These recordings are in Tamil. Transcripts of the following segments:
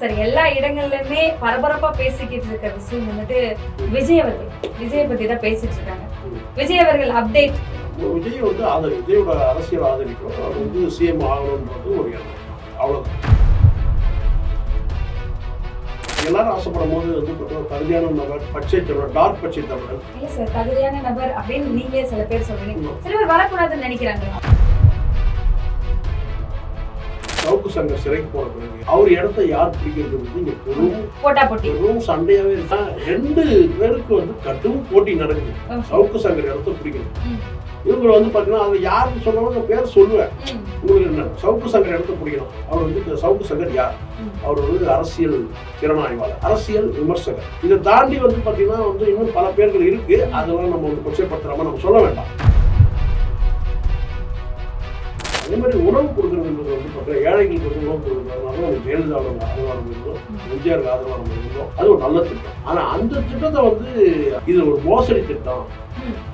சார் எல்லா இடங்கள்லயுமே பரபரப்பா பேசிக்கிட்டு இருக்க விஷயம் வந்துட்டு விஜய் அவர்கள். விஜய் பத்தி தான் பேசிட்டு இருக்காங்க. விஜய் அவர்கள் அப்டேட் விஜய் வந்து ஆதரி விஜயோட அரசியல் ஆதரிக்கும் அவர் வந்து சிஎம் ஆகணுன்றது ஒரு எண்ணம். அவ்வளோதான் எல்லாரும் ஆசைப்படும் போது வந்து தகுதியான நபர் பச்சை தமிழர் டார்க் பச்சை தமிழர். இல்ல சார் தகுதியான நபர் அப்படின்னு நீங்களே சில பேர் சொல்றீங்க. சில பேர் வரக்கூடாதுன்னு நினைக்கிறாங்க சவுக்கு சங்கர் சிறைக்கு பிறகு அவர் இடத்த யார் பிடிக்கிறது வந்து இங்க பெரும் போட்டா போட்டி. பெரும் சண்டையாவே இருக்கா ரெண்டு பேருக்கு வந்து கடும் போட்டி நடக்குது. சவுக்கு சங்கர் இடத்த பிடிக்கணும் ம். இவங்க வந்து பாத்தீங்கன்னா அது யாருன்னு சொன்னவங்க பேர் சொல்லுவேன். உங்களுக்கு என்ன? சவுக்கு சங்கர் இடத்த பிடிக்கணும். அவர் வந்து சவுக்கு சங்கர் யார். அவர் வந்து அரசியல் திறனாய்வாளர் அரசியல் விமர்சகர். இதை தாண்டி வந்து பாத்தீங்கன்னா வந்து இன்னும் பல பேர்கள் இருக்கு. அதெல்லாம் நம்ம வந்து கொச்சைப்படுத்துறாம நம்ம சொல்ல வேண்டாம். அதே மாதிரி உணவு கொடுக்கறதுன்றது வந்து பார்த்தீங்கன்னா ஏழைகளுக்கு வந்து உணவு கொடுக்குறதுனால ஒரு ஜெயலலிதாவோட ஆதரவாரம் இருந்தோம் எம்ஜிஆருக்கு ஆதரவாரம் இருந்தோம் அது ஒரு நல்ல திட்டம். ஆனால் அந்த திட்டத்தை வந்து இது ஒரு மோசடி திட்டம்.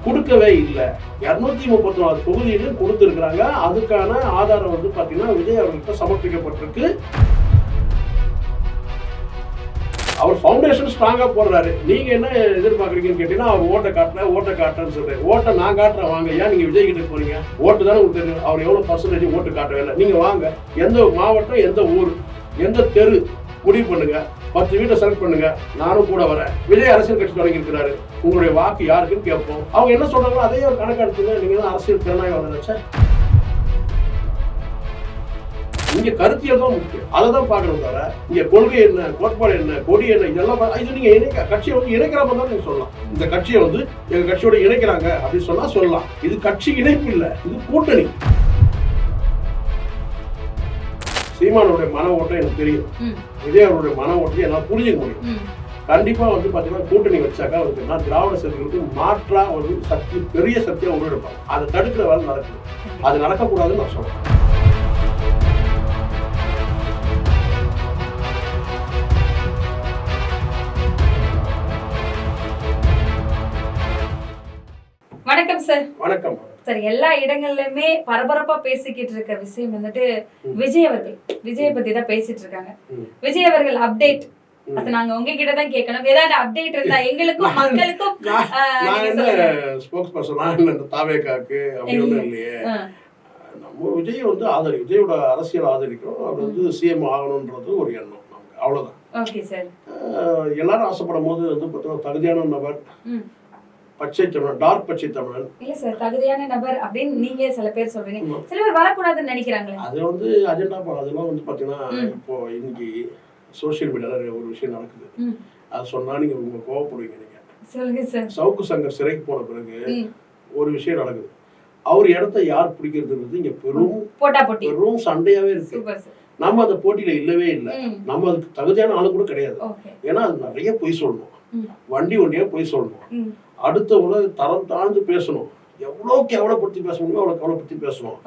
கொடுக்கவே இல்லை. இரநூத்தி முப்பத்தி நாலு தொகுதியிலும் கொடுத்துருக்குறாங்க. அதுக்கான ஆதாரம் வந்து பார்த்தீங்கன்னா விஜய் அவர்கிட்ட சமர்ப்பிக்கப்பட்டிருக்கு. அவர் ஃபவுண்டேஷன் ஸ்ட்ராங்காக போடுறாரு. நீங்கள் என்ன எதிர்பார்க்குறீங்கன்னு கேட்டீங்கன்னா அவர் ஓட்டை காட்டுறேன் ஓட்டை காட்டுறேன்னு சொல்கிறேன் ஓட்டை நான் காட்டுறேன் வாங்க. ஏன் நீங்கள் விஜய் கிட்ட போகிறீங்க ஓட்டு தானே உங்களுக்கு தெரியும். அவர் எவ்வளோ பர்சன்டேஜ் ஓட்டு காட்டவே இல்லை. நீங்கள் வாங்க. எந்த மாவட்டம் எந்த ஊர் எந்த தெரு முடிவு பண்ணுங்க. பத்து வீட்டை செலக்ட் பண்ணுங்க. நானும் கூட வரேன். விஜய் அரசியல் கட்சி தொடங்கி இருக்கிறாரு. உங்களுடைய வாக்கு யாருக்குன்னு கேட்போம். அவங்க என்ன சொல்றாங்களோ அதையும் கணக்கெடுத்துங்க நீங்கள் நீங்க தான் அரசியல் திறனாய்வாளர் வச்சா இங்க கருத்தியல் தான் முக்கியம். அதை தான் பார்க்கணும் தவிர இங்க கொள்கை என்ன கோட்பாடு என்ன கொடி என்ன இதெல்லாம் இது நீங்க இணைக்க கட்சியை வந்து இணைக்கிற மாதிரி தான் நீங்க சொல்லலாம். இந்த கட்சியை வந்து எங்க கட்சியோட இணைக்கிறாங்க அப்படின்னு சொன்னா சொல்லலாம். இது கட்சி இணைப்பு இல்ல இது கூட்டணி. சீமானுடைய மன ஓட்டம் எனக்கு தெரியும். விஜய் அவருடைய மன ஓட்டத்தை என்னால் புரிஞ்சுக்க முடியும். கண்டிப்பா வந்து பாத்தீங்கன்னா கூட்டணி வச்சாக்கா அவருக்கு என்ன திராவிட சக்திகளுக்கு மாற்றா ஒரு சக்தி பெரிய சக்தியா உருவெடுப்பாங்க. அதை தடுக்கிற வேலை நடக்குது. அது நடக்கக்கூடாதுன்னு நான் சொல்றேன். வணக்கம் சார் வணக்கம். சார் எல்லா இடங்கள்லயுமே பரபரப்பா பேசிக்கிட்டு இருக்க விஷயம் வந்துட்டு விஜய் அவர்கள். விஜய் பத்தி தான் பேசிட்டு இருக்காங்க. விஜய் அவர்கள் அப்டேட். அது நாங்க உங்ககிட்ட தான் கேட்கணும். ஏதாவது அப்டேட் இருந்தா எங்களுக்கும் மக்களுக்கும் நான் என்ன. ஸ்போக்ஸ் பர்சன் இந்த தாவேக்காக்கு அப்படி ஒன்றும் இல்லையே. நம்ம விஜய் வந்து ஆதரி விஜயோட அரசியல் ஆதரிக்கிறோம். அவர் வந்து சிஎம் ஆகணுன்றது ஒரு எண்ணம் நமக்கு. அவ்வளவுதான். ஓகே சார் ஆஹ் எல்லாரும் ஆசைப்படும் போது வந்து பார்த்தீங்கன்னா தகுதியான நபர். பச்சை தமிழன் டார்க் பச்சை தமிழன் இல்ல சார் தகுதியான நபர் அப்படின்னு நீங்க சில பேர் சொல்றீங்க. சில பேர் வரக்கூடாதுன்னு நினைக்கிறாங்களே. அது வந்து அஜெண்டா அதெல்லாம் வந்து பார்த்தீங்கன்னா ம். இப்போ இன்னைக்கு சோஷியல் மீடியால ஒரு விஷயம் நடக்குது. அது சொன்னா நீங்க உங்க கோவப்படுவீங்க நீங்க. சவுக்கு சங்கர் சிறைக்கு போன பிறகு. ஒரு விஷயம் நடக்குது. அவர் இடத்த யார் பிடிக்கிறதுன்றது இங்க பெரும் போட்டா போட்டி. பெரும் சண்டையாவே இருக்கு. நம்ம அந்த போட்டியில இல்லவே இல்லை. நம்ம அதுக்கு தகுதியான ஆளு கூட கிடையாது. ஏன்னா அது நிறைய பொய் சொல்லணும். வண்டி வண்டியா பொய் சொல்லணும். அடுத்தவங்கள தரம் தாழ்ந்து பேசணும். எவ்வளவு கேவலப்படுத்தி பேச முடியுமோ அவ்வளவு கேவலப்படுத்தி பேசணும்.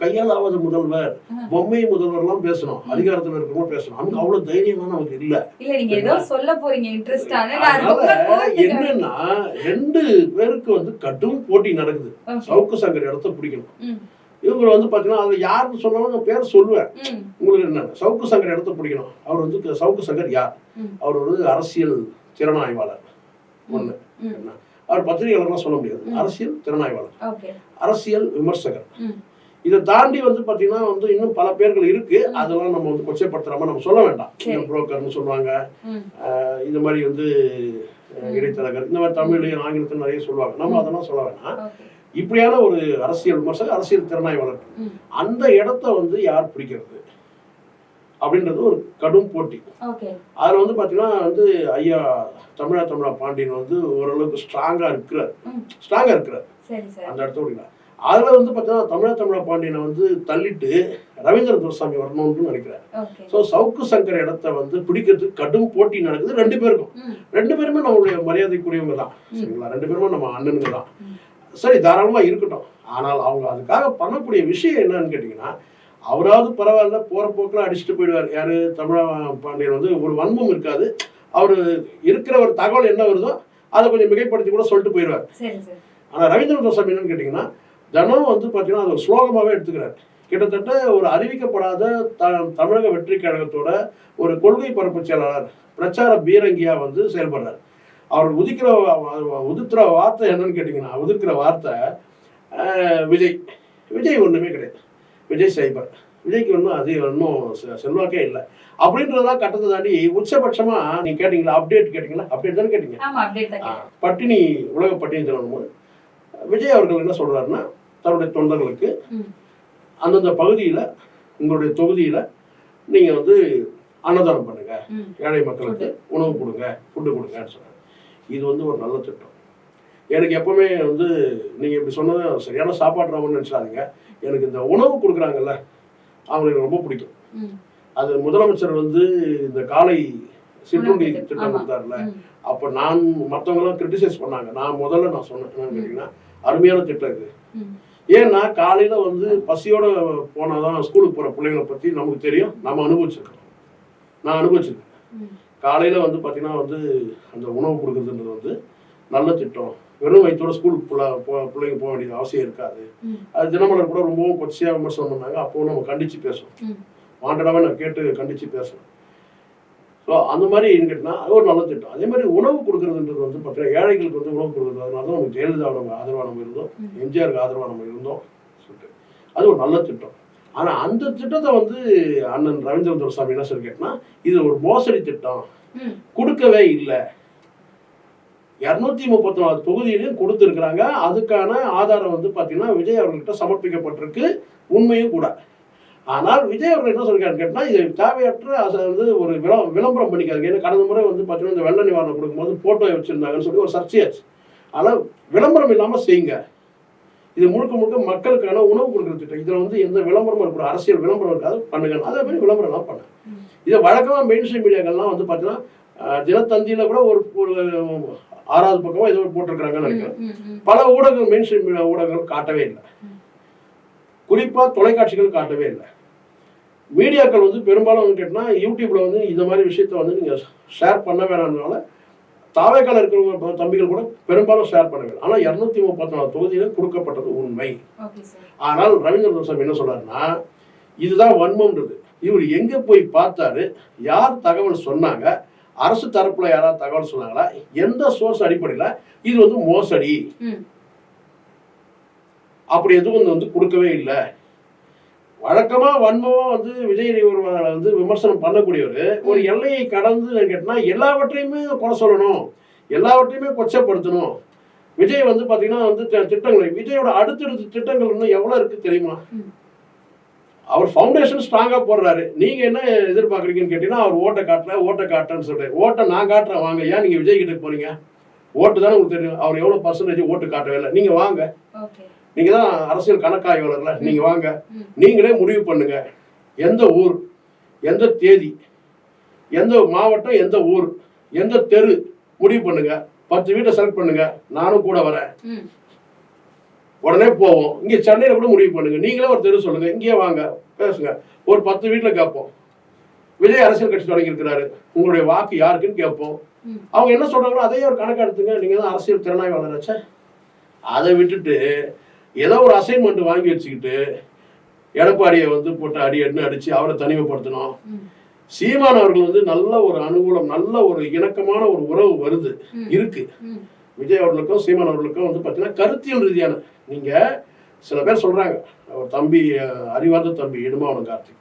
கையால் ஆகாத முதல்வர். பொம்மை முதல்வர்லாம் பேசணும். அதிகாரத்துல இருக்கிறவங்க பேசணும். நமக்கு அவ்வளவு தைரியமா நமக்கு இல்ல. நான் என்னன்னா ரெண்டு பேருக்கு வந்து கடும் போட்டி நடக்குது. சவுக்கு சங்கர் இடத்த பிடிக்கணும். இவங்க வந்து பாத்தீங்கன்னா அது யாருன்னு சொன்னவங்க பேர் சொல்லுவேன். உங்களுக்கு என்ன சவுக்கு சங்கர் இடத்த பிடிக்கணும். அவர் வந்து சவுக்கு சங்கர் யார். அவர் வந்து அரசியல் திறனாய்வாளர். என்ன? அவர் பத்திரிகையாளர்லாம் சொல்ல முடியாது. அரசியல் திறனாய்வாளர். அரசியல் விமர்சகர். இதை தாண்டி வந்து பாத்தீங்கன்னா வந்து இன்னும் பல பேர்கள் இருக்கு. அதெல்லாம் நம்ம வந்து கொச்சைப்படுத்துறாம நம்ம சொல்ல வேண்டாம். புரோக்கர்னு சொல்லுவாங்க. இந்த மாதிரி வந்து இடைத்தரகர். இந்த மாதிரி தமிழ்லையும் ஆங்கிலத்தில் நிறைய சொல்லுவாங்க. நம்ம அதெல்லாம் சொல்ல வேணாம் இப்படியான ஒரு அரசியல் விமர்சகர் அரசியல் திறனாய்வாளர். அந்த இடத்த வந்து யார் பிடிக்கிறது? அப்படின்றது ஒரு கடும் போட்டி. அதுல வந்து பாத்தீங்கன்னா வந்து ஐயா தமிழா தமிழா பாண்டியன் வந்து ஓரளவுக்கு ஸ்ட்ராங்கா இருக்கிறார். ஸ்ட்ராங்கா இருக்கிறார். அந்த இடத்த விடுங்க அதுல வந்து பாத்தீங்கன்னா தமிழா தமிழா பாண்டியனை வந்து தள்ளிட்டு ரவீந்திர துரசாமி வரணும்னு நினைக்கிறார். ஸோ சவுக்கு சங்கர் இடத்த வந்து பிடிக்கிறதுக்கு கடும் போட்டி நடக்குது ரெண்டு பேருக்கும். ரெண்டு பேருமே நம்மளுடைய மரியாதைக்குரியவங்க தான். சரிங்களா? ரெண்டு பேருமே நம்ம அண்ணனுங்க தான். சரி தாராளமா இருக்கட்டும். ஆனால் அவங்க அதுக்காக பண்ணக்கூடிய விஷயம் என்னன்னு கேட்டீங்கன்னா அவராவது பரவாயில்ல போற போக்கில் அடிச்சுட்டு போயிடுவார். யாரு? தமிழா பாண்டியன் வந்து ஒரு வன்மம் இருக்காது. அவர் இருக்கிற ஒரு தகவல் என்ன வருதோ அதை கொஞ்சம் மிகைப்படுத்தி கூட சொல்லிட்டு போயிடுவார். சரி சார். ஆனா ரவீந்திர துரசாமி என்னன்னு கேட்டீங்கன்னா தினம் வந்து பாத்தீங்கன்னா அது ஒரு ஸ்லோகமாவே எடுத்துக்கிறார். கிட்டத்தட்ட ஒரு அறிவிக்கப்படாத த- தமிழக வெற்றி கழகத்தோட ஒரு கொள்கை பரப்பு செயலாளர் பிரச்சார பீரங்கியா வந்து செயல்படுறார். அவர் உதிக்கிற உதிர்க்கிற வார்த்தை என்னன்னு கேட்டிங்கன்னா உதிர்க்கிற வார்த்தை விஜய். விஜய் ஒண்ணுமே கிடையாது. விஜய் சைபர் விஜய்க்கு ஒன்றும் அது ஒன்றும் செல்வாக்கே இல்லை. அப்படின்றதெல்லாம் கட்டத்தை தாண்டி உச்சபட்சமா நீங்க கேட்டீங்களா? அப்டேட் கேட்டீங்களா? அப்டேட் தானே கேட்டீங்க. பட்டினி உலக பட்டினி தினம் போது விஜய் அவர்கள் என்ன சொல்றாருன்னா தன்னுடைய தொண்டர்களுக்கு. அந்தந்த பகுதியில உங்களுடைய தொகுதியில நீங்க வந்து அன்னதானம் பண்ணுங்க. ஏழை மக்களுக்கு உணவு கொடுங்க ஃபுட்டு கொடுங்கன்னு சொன்னாங்க இது வந்து ஒரு நல்ல திட்டம். எனக்கு எப்பவுமே வந்து நீங்க இப்படி சொன்னது சரியான சாப்பாடு ராமன்னு நினைச்சாதீங்க எனக்கு இந்த உணவு கொடுக்குறாங்கல்ல அவங்களுக்கு ரொம்ப பிடிக்கும். அது முதலமைச்சர் வந்து இந்த காலை சிற்றுண்டி திட்டம். கொடுத்தாருல. அப்போ நான் மற்றவங்களாம் கிரிட்டிசைஸ் பண்ணாங்க நான் முதல்ல நான் சொன்னேன் என்னன்னு கேட்டிங்கன்னா அருமையான திட்டம் இது. ஏன்னா காலையில் வந்து பசியோட போனால் தான் ஸ்கூலுக்கு போகிற பிள்ளைங்களை பற்றி நமக்கு தெரியும் நம்ம அனுபவிச்சிருக்கோம் நான் அனுபவிச்சிருக்கேன். காலையில் வந்து பார்த்தீங்கன்னா வந்து அந்த உணவு கொடுக்குறதுன்றது வந்து நல்ல திட்டம் வெறும் வயிற்றோட ஸ்கூலுக்கு புள்ள பிள்ளைங்க போக வேண்டியது அவசியம் இருக்காது. அது தினமலர் கூட ரொம்பவும் கொச்சையாக விமர்சனம் பண்ணாங்க. அப்போவும் நம்ம கண்டித்து பேசணும். ம். வாண்டடாகவே நான் கேட்டு கண்டித்து பேசணும். ஸோ அந்த மாதிரி கேட்டினா அது ஒரு நல்ல திட்டம். அதே மாதிரி உணவு கொடுக்குறதுன்றது வந்து பார்த்தீங்கன்னா ஏழைகளுக்கு வந்து உணவு கொடுக்குறது அதனால தான் நமக்கு ஜெயலலிதா நம்ம ஆதரவாக நம்ம இருந்தோம். எம்ஜிஆருக்கு ஆதரவாக நம்ம இருந்தோம் சொல்லிட்டு. அது ஒரு நல்ல திட்டம். ஆனால் அந்த திட்டத்தை வந்து அண்ணன் ரவீந்திரன் துரசாமி என்ன சொல்லி கேட்டினா இது ஒரு மோசடி திட்டம். கொடுக்கவே இல்லை. இரநூத்தி முப்பத்தி நாலு தொகுதியிலையும் கொடுத்துருக்குறாங்க. அதுக்கான ஆதாரம் வந்து பார்த்தீங்கன்னா விஜய் அவர்கள்ட்ட சமர்ப்பிக்கப்பட்டிருக்கு. உண்மையும் கூட. ஆனால் விஜய் அவர்கள் என்ன சொல்லிருக்காரு கேட்டா இது தேவையற்ற அதை வந்து ஒரு விளம் விளம்பரம் பண்ணிக்காதீங்க. ஏன்னா கடந்த முறை வந்து பார்த்தீங்கன்னா இந்த வெள்ள நிவாரணம் கொடுக்கும்போது போட்டோ வச்சிருந்தாங்கன்னு சொல்லி ஒரு சர்ச்சையாச்சு ஆனால் விளம்பரம் இல்லாமல் செய்யுங்க. இது முழுக்க முழுக்க மக்களுக்கான உணவு கொடுக்குற திட்டம். இதில் வந்து எந்த விளம்பரமும் இருக்கக்கூடாது. அரசியல் விளம்பரம் இருக்காது. பண்ணுங்க. அதே மாதிரி விளம்பரம்லாம் பண்ண. இதை வழக்கமாக மெயின் ஸ்ட்ரீம் மீடியாக்கள்லாம் வந்து பார்த்தீங்கன்னா தினத்தந்தியில் கூட ஒரு ஆறாவது பக்கமாக ஏதோ போட்டிருக்கிறாங்கன்னு நினைக்கிறேன். பல ஊடகங்கள் மெயின் ஸ்ட்ரீம் ஊடகங்கள் காட்டவே இல்லை. குறிப்பாக தொலைக்காட்சிகள் காட்டவே இல்லை. மீடியாக்கள் வந்து பெரும்பாலும் வந்து கேட்டினா யூடியூப்ல வந்து இந்த மாதிரி விஷயத்த வந்து நீங்கள் ஷேர் பண்ண வேணாம்னால தாவேக்கால இருக்கிற தம்பிகள் கூட பெரும்பாலும் ஷேர் பண்ண வேணும் ஆனால் இரநூத்தி முப்பத்தி நாலு தொகுதியில் கொடுக்கப்பட்டது உண்மை. ஆனால் ரவீந்திர சாமி என்ன சொல்றாருன்னா இதுதான் வன்மம்ன்றது. இவர் எங்க போய் பார்த்தாரு யார் தகவல் சொன்னாங்க அரசு தரப்புல யாராவது தகவல் சொன்னாங்களா? எந்த சோர்ஸ் அடிப்படையில்? இது வந்து மோசடி. அப்படி எதுவும் வந்து கொடுக்கவே இல்லை. வழக்கமா வன்மமா வந்து விஜய் வந்து விமர்சனம் பண்ணக்கூடியவர் ஒரு எல்லையை கடந்து கேட்டினா எல்லாவற்றையுமே குறை சொல்லணும். எல்லாவற்றையுமே கொச்சப்படுத்தணும். விஜய் வந்து பாத்தீங்கன்னா வந்து திட்டங்கள் விஜயோட அடுத்தடுத்த திட்டங்கள் இன்னும் எவ்வளவு இருக்கு தெரியுமா. அவர் ஃபவுண்டேஷன் ஸ்ட்ராங்கா போடுறாரு. நீங்க என்ன எதிர்பார்க்குறீங்கன்னு கேட்டீங்கன்னா அவர் ஓட்டை காட்டல ஓட்டை காட்டுறேன்னு சொல்றாரு. ஓட்டை நான் காட்டுறேன் வாங்க. ஏன் நீங்க விஜய் கிட்ட போறீங்க? ஓட்டு தானே உங்களுக்கு தெரியும். அவர் எவ்வளவு பர்சன்டேஜ் ஓட்டு காட்டவே இல்லை. நீங்க வாங்க. ஓகே. நீங்க தான் அரசியல் கணக்காய்வாளர்ல நீங்க வாங்க. நீங்களே முடிவு பண்ணுங்க. எந்த ஊர் எந்த தேதி எந்த மாவட்டம் எந்த ஊர் எந்த தெரு முடிவு பண்ணுங்க. பத்து வீட்டை செலக்ட் பண்ணுங்க. நானும் கூட வரேன். உடனே போவோம். இங்க சென்னையில கூட முடிவு பண்ணுங்க. நீங்களே ஒரு தெரு சொல்லுங்க. இங்கேயே வாங்க. பேசுங்க. ஒரு பத்து வீட்டுல கேட்போம். விஜய் அரசியல் கட்சி தொடங்கி இருக்கிறாரு. உங்களுடைய வாக்கு யாருக்குன்னு கேட்போம். அவங்க என்ன சொல்றாங்களோ அதையே ஒரு கணக்கு எடுத்துங்க. நீங்க தான் அரசியல் திறனாய்வாளர் அதை விட்டுட்டு ஏதோ ஒரு அசைன்மெண்ட் வாங்கி வச்சுக்கிட்டு எடப்பாடியை வந்து போட்டு அடி அடின்னு அடிச்சு அவரை தனிமைப்படுத்தணும். சீமான் அவர்கள் வந்து நல்ல ஒரு அனுகூலம் நல்ல ஒரு இணக்கமான ஒரு உறவு வருது. இருக்கு. விஜய் அவர்களுக்கும் சீமான் அவர்களுக்கும் வந்து பார்த்தீங்கன்னா கருத்தியல் ரீதியான நீங்க சில பேர் சொல்றாங்க அவர் தம்பி அறிவார்ந்த தம்பி இடுமாவனம் கார்த்திக்.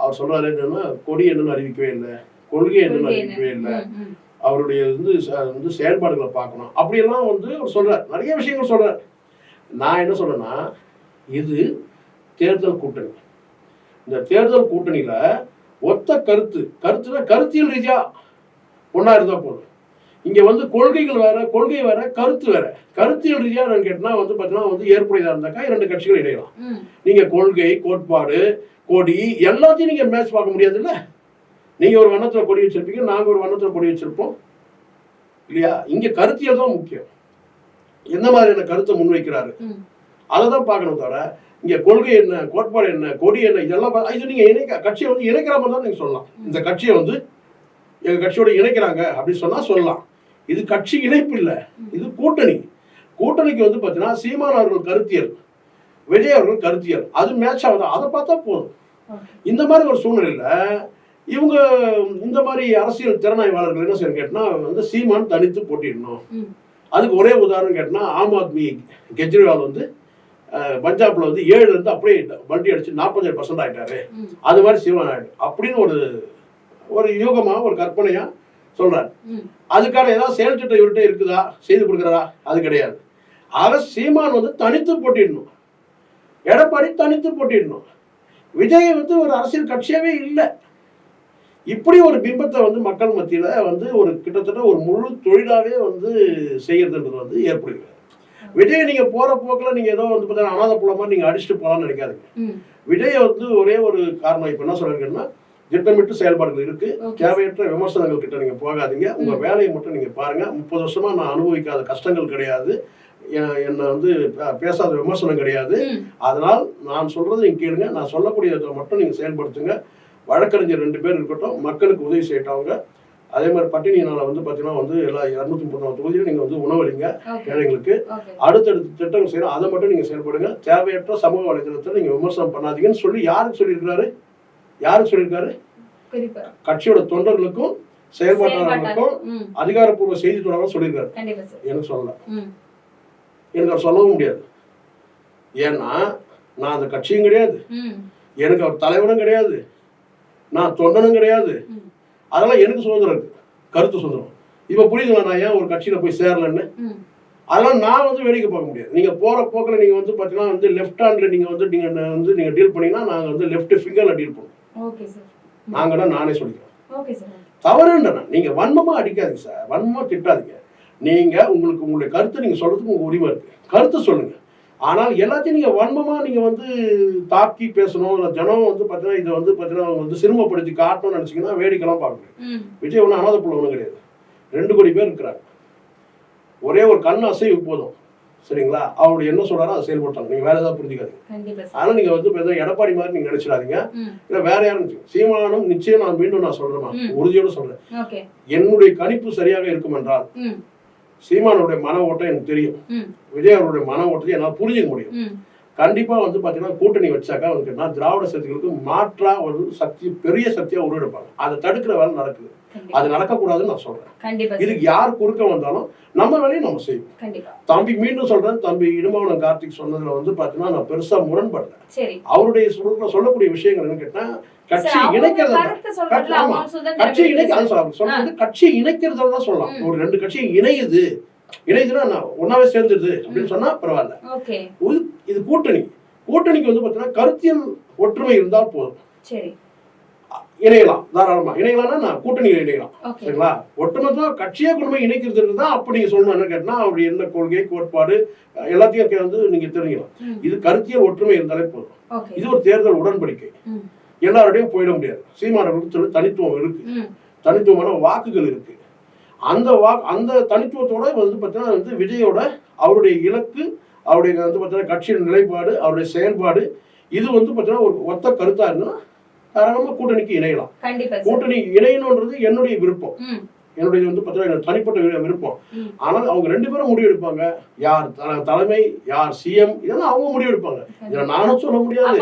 அவர் சொல்றாரு என்னன்னா கொடி என்னன்னு அறிவிக்கவே இல்லை கொள்கை என்னன்னு அறிவிக்கவே இல்லை. அவருடைய வந்து வந்து செயல்பாடுகளை பார்க்கணும். அப்படியெல்லாம் வந்து அவர் சொல்றார். நிறைய விஷயங்கள் சொல்றார். நான் என்ன சொல்றேன்னா இது தேர்தல் கூட்டணி. இந்த தேர்தல் கூட்டணியில ஒத்த கருத்து கருத்துனா கருத்தியல் ரீதியா ஒண்ணா இருந்தா போதும். இங்க வந்து கொள்கைகள் வேற கொள்கை வேற கருத்து வேற. கருத்தியல் ரீதியா நான் கேட்டனா வந்து பாத்தீங்கன்னா வந்து ஏற்புடையதா இருந்தாக்கா இரண்டு கட்சிகள் இணையலாம். ம். நீங்க கொள்கை கோட்பாடு கொடி எல்லாத்தையும் நீங்க மேட்ச் பார்க்க முடியாதுல்ல? நீங்க ஒரு வண்ணத்துல கொடி வச்சிருப்பீங்க நாங்க ஒரு வண்ணத்துல கொடி வச்சிருப்போம். இல்லையா? இங்க கருத்தியல் தான் முக்கியம். எந்த மாதிரியான கருத்தை முன்வைக்கிறாரு. அதை தான் பார்க்கணும் தவிர இங்க கொள்கை என்ன கோட்பாடு என்ன கொடி என்ன இதெல்லாம் இது நீங்க இணைக்க கட்சியை வந்து இணைக்கிற மாதிரி தான் நீங்க சொல்லலாம். இந்த கட்சியை வந்து எங்க கட்சியோட இணைக்கிறாங்க அப்படின்னு சொன்னா சொல்லலாம். இது கட்சி இணைப்பு இல்ல. இது கூட்டணி. கூட்டணிக்கு வந்து பாத்தீங்கன்னா சீமான் அவர்கள் கருத்தியல் விஜய் அவர்கள் கருத்தியல். அது மேட்ச் ஆகுது? அதை பார்த்தா போதும். இந்த மாதிரி ஒரு சூழ்நிலையில இவங்க இந்த மாதிரி அரசியல் திறனாய்வாளர்கள் என்ன செய்யணும் கேட்டினா வந்து சீமான் தனித்து போட்டிடணும். அதுக்கு ஒரே உதாரணம் கேட்டினா ஆம் ஆத்மி கெஜ்ரிவால் வந்து பஞ்சாப்ல வந்து ஏழுல இருந்து அப்படியே வண்டி அடிச்சு நாற்பத்தேழு பர்சன்ட் ஆயிட்டாரு. ம். அது மாதிரி சீமான் ஆயிடு அப்படின்னு ஒரு ஒரு யூகமா ஒரு கற்பனையா சொல்றாரு. அதுக்கான ஏதாவது செயல் திட்டம் இவர்கிட்ட இருக்குதா? செய்து கொடுக்குறதா அது கிடையாது. ஆக சீமான் வந்து தனித்து போட்டிடணும். எடப்பாடி தனித்து போட்டிடணும். விஜய் வந்து ஒரு அரசியல் கட்சியாவே இல்லை. இப்படி ஒரு பிம்பத்தை வந்து மக்கள் மத்தியில வந்து ஒரு கிட்டத்தட்ட ஒரு முழு தொழிலாவே வந்து செய்யறதுன்றது வந்து ஏற்படுகிறது. விஜய் நீங்க போற போக்குல நீங்க ஏதோ வந்து பார்த்தீங்கன்னா அனாதை மாதிரி நீங்க அடிச்சுட்டு போலாம்னு நினைக்காதீங்க. விஜய் வந்து ஒரே ஒரு காரணம் இப்ப என்ன சொல்றீங்கன்னா திட்டமிட்டு செயல்பாடுகள் இருக்கு. தேவையற்ற விமர்சனங்கள் கிட்ட நீங்க போகாதீங்க. உங்க வேலையை மட்டும் நீங்க பாருங்க. முப்பது வருஷமா நான் அனுபவிக்காத கஷ்டங்கள் கிடையாது. என்னை வந்து பேசாத விமர்சனம் கிடையாது. அதனால் நான் சொல்றதை நீங்க கேளுங்க. நான் சொல்லக்கூடியதை மட்டும் நீங்க செயல்படுத்துங்க. வழக்கறிஞர் ரெண்டு பேர் இருக்கட்டும் மக்களுக்கு உதவி செய்யட்டவங்க. அதே மாதிரி பட்டினியினால வந்து பாத்தீங்கன்னா வந்து எல்லா இரநூத்தி முப்பத்தி தொகுதியிலும் நீங்க வந்து உணவளிங்க. ஏழைங்களுக்கு. அடுத்தடுத்த திட்டங்கள் செய்யணும். அதை மட்டும் நீங்க செயல்படுங்க. தேவையற்ற சமூக வலைதளத்தில் நீங்க விமர்சனம் பண்ணாதீங்கன்னு சொல்லி யாருக்கு சொல்லியிருக்காரு யாருக்கு சொல்லியிருக்காரு. கட்சியோட தொண்டர்களுக்கும் செயல்பாட்டாளர்களுக்கும். அதிகாரப்பூர்வ செய்தி தொடர்பாக சொல்லியிருக்காரு. எனக்கு சொல்லல. எனக்கு அவர் சொல்லவும் முடியாது. ஏன்னா நான் அந்த கட்சியும் கிடையாது. எனக்கு அவர் தலைவனும் கிடையாது. நான் தொண்டனும் கிடையாது. அதெல்லாம் எனக்கு சுதந்திரம் இருக்கு. கருத்து சுதந்திரம். இப்ப புரியுதுங்களா நான் ஏன் ஒரு கட்சியில போய் சேரலன்னு. அதெல்லாம் நான் வந்து வேடிக்கை பார்க்க முடியாது. நீங்க போற போக்கில் நீங்க வந்து பாத்தீங்கன்னா வந்து லெஃப்ட் ஹேண்ட்ல நீங்க வந்து நீங்க வந்து நீங்க டீல் பண்ணீங்கன்னா நாங்க வந்து லெஃப்ட் ஃபிங்கர்ல டீல் பண்ணுவோம். நாங்கன்னா நானே சொல்லிக்கிறேன் ஓகே சார் தவறுன்றேன் நீங்க வன்மமா அடிக்காதீங்க சார். வன்மமா திட்டாதீங்க. நீங்க உங்களுக்கு உங்களுடைய கருத்தை நீங்க சொல்றதுக்கு உங்க உரிமை இருக்கு. கருத்து சொல்லுங்க. ஆனால் எல்லாத்தையும் நீங்க வன்மமா நீங்க வந்து தாக்கி பேசணும். இல்ல ஜனம் வந்து பாத்தீங்கன்னா இதை வந்து பாத்தீங்கன்னா வந்து சிறுமப்படுத்தி காட்டணும்னு நினைச்சீங்கன்னா வேடிக்கைலாம் பார்க்க முடியும் ம். விஜய் ஒன்றும் அனாதை புள்ள ஒன்றும் கிடையாது. ரெண்டு கோடி பேர் இருக்கிறாங்க. ஒரே ஒரு கண் அசைவு போதும். சரிங்களா? அவருடைய என்ன சொல்றாரோ அதை செயல்படுத்தாங்க நீங்க வேற ஏதாவது புரிஞ்சுக்காதீங்க. அதனால நீங்க வந்து ஏதோ எடப்பாடி மாதிரி நீங்க நினைச்சிடாதீங்க. இல்ல வேற யாரும். சீமானும் நிச்சயம் நான் மீண்டும் நான் சொல்றேன். உறுதியோட சொல்றேன். என்னுடைய கணிப்பு சரியாக இருக்கும் என்றால். சீமானுடைய மன ஓட்டம் எனக்கு தெரியும். விஜய் அவருடைய மன ஓட்டத்தை என்னால் புரிஞ்சுக்க முடியும். ம். கண்டிப்பா வந்து பாத்தீங்கன்னா கூட்டணி வச்சாக்கா வந்து திராவிட சக்திகளுக்கு மாற்றா ஒரு சக்தி பெரிய சக்தியா உருவெடுப்பாங்க. அதை தடுக்கிற வேலை நடக்குது. அது நடக்கக்கூடாதுன்னு நான் சொல்றேன். இதுக்கு யார் குறுக்க வந்தாலும் நம்ம வேலையை நம்ம செய்வோம். தம்பி மீண்டும் சொல்றேன் தம்பி இடும்பவனம் கார்த்திக் சொன்னதுல வந்து பாத்தீங்கன்னா நான் பெருசா முரண்படல. சரி. அவருடைய சொல்லக்கூடிய விஷயங்கள் என்ன கேட்டா கட்சி இணைக்கிறது கட்சி இருக்கு இணைக்க சார். அது சொல்ல சொல்றது கட்சி இணைக்கிறதுல தான் சொல்லலாம். ஒரு ரெண்டு கட்சி இணையுது. இணையுதுன்னா ஒன்னாவே சேர்ந்துருது அப்படின்னு சொன்னா பரவாயில்ல. இது- கூட்டணி. கூட்டணிக்கு வந்து பாத்தீங்கன்னா கருத்தியல் ஒற்றுமை இருந்தால் போதும். இணையலாம் தாராளமா. இணையலாம்னா நான் கூட்டணியில் இணையலாம். சரிங்களா? ஒட்டுமொத்தமா கட்சியே போய் இணைக்கிறது தான் அப்ப நீங்க சொல்லணும் என்ன கேட்டா அவருடைய என்ன கொள்கை கோட்பாடு எல்லாத்தையும் வந்து நீங்க தெரிஞ்சுக்கலாம். இது கருத்தியல் ஒற்றுமை இருந்தாலே போதும். இது ஒரு தேர்தல் உடன்படிக்கை. எல்லாரோடையும் போயிட முடியாது. சீமானவர்களுக்கு சொல்லி தனித்துவம் இருக்கு. தனித்துவமான வாக்குகள் இருக்கு. அந்த வாக்கு அந்த தனித்துவத்தோட வந்து பார்த்தீங்கன்னா வந்து விஜயோட அவருடைய இலக்கு அவருடைய வந்து பார்த்தீங்கன்னா கட்சியின் நிலைப்பாடு அவருடைய செயல்பாடு இது வந்து பார்த்தீங்கன்னா ஒரு ஒத்த கருத்தா இருந்ததுன்னா தாராளமாக கூட்டணிக்கு இணையலாம். கூட்டணி இணையணுன்றது என்னுடைய விருப்பம். என்னுடைய வந்து பார்த்தீங்கன்னா தனிப்பட்ட விருப்பம். ஆனால் அவங்க ரெண்டு பேரும் முடிவு எடுப்பாங்க யார் தலைமை யார் சிஎம் இதெல்லாம் அவங்க முடிவு எடுப்பாங்க இதை நானும் சொல்ல முடியாது.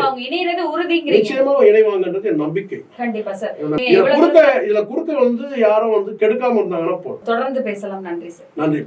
நிச்சயமா இணைவாங்கன்றது என் நம்பிக்கை. கண்டிப்பா சார். இதுல குறுக்க இதுல குறுக்க வந்து யாரும் வந்து கெடுக்காம இருந்தாங்கன்னா போதும். தொடர்ந்து பேசலாம். நன்றி சார். நன்றி.